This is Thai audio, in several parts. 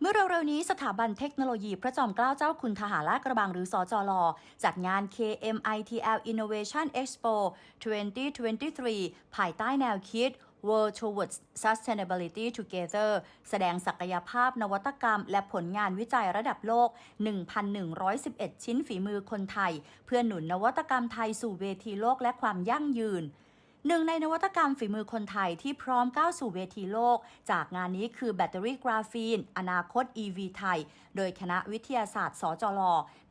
เมื่อเร็วๆนี้สถาบันเทคโนโลยีพระจอมเกล้าเจ้าคุณทหารลาดกระบังหรือสอจลจัดงาน KMITL Innovation Expo 2023 ภายใต้แนวคิด World Towards Sustainability Together แสดงศักยภาพนวัตกรรม และผลงานวิจัยระดับโลก 1,111 ชิ้นฝีมือคนไทย เพื่อหนุนนวัตกรรมไทยสู่เวทีโลกและความยั่งยืน หนึ่งในนวัตกรรมฝีมือคนไทยที่พร้อมก้าวสู่เวทีโลก จากงานนี้คือแบตเตอรี่กราฟีน อนาคต EV ไทย โดยคณะวิทยาศาสตร์ สจล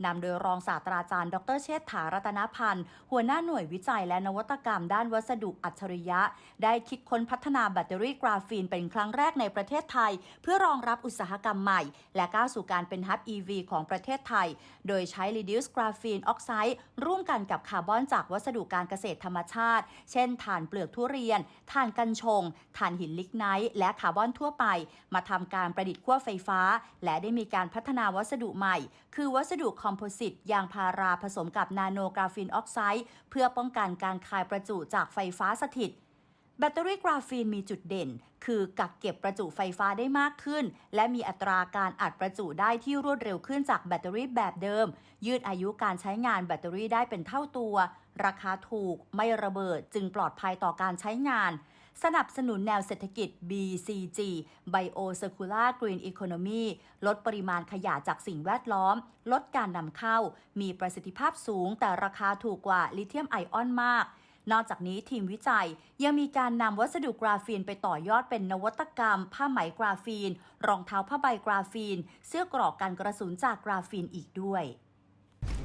นำโดยรองศาสตราจารย์ ดรเชษฐารัตนพันธ์ หัวหน้าหน่วยวิจัยและนวัตกรรมด้านวัสดุอัจฉริยะ ได้คิดค้นพัฒนาแบตเตอรี่กราฟีนเป็นครั้งแรกในประเทศไทย เพื่อรองรับอุตสาหกรรมใหม่ และก้าวสู่การเป็นฮับ EV ของประเทศไทย โดยใช้ Reduced Graphene Oxide ร่วมกันกับคาร์บอนจากวัสดุการเกษตรธรรมชาติ เช่นถ่านเปลือกทุเรียน ถ่านกัญชง ถ่านหินลิกไนท์และคาร์บอนทั่วไป มาทำการประดิษฐ์ขั้วไฟฟ้า และได้มีการพัฒนาวัสดุใหม่ คือวัสดุคอมโพสิตยางพาราผสมกับนาโนกราฟินออกไซด์เพื่อป้องกันการคายประจุจากไฟฟ้าสถิต แบตเตอรี่กราฟีนมีจุดเด่น คือกักเก็บประจุไฟฟ้าได้มากขึ้น และมีอัตราการอัดประจุได้ที่รวดเร็วขึ้นจากแบตเตอรี่แบบเดิม ยืดอายุการใช้งานแบตเตอรี่ได้เป็นเท่าตัว ราคาถูกไม่ระเบิดจึงปลอดภัยต่อการใช้งาน สนับสนุนแนวเศรษฐกิจ BCG Bio Circular Green Economy ลดปริมาณขยะจากสิ่งแวดล้อม ลดการนำเข้า มีประสิทธิภาพสูงแต่ราคาถูกกว่าลิเธียมไอออนมาก นอกจากนี้ทีมวิจัยยังมีการนำวัสดุกราฟีนไปต่อยอดเป็นนวัตกรรม ผ้าไหมกราฟีน รองเท้าผ้าใบกราฟีน เสื้อกรอกกันกระสุนจากกราฟีนอีกด้วย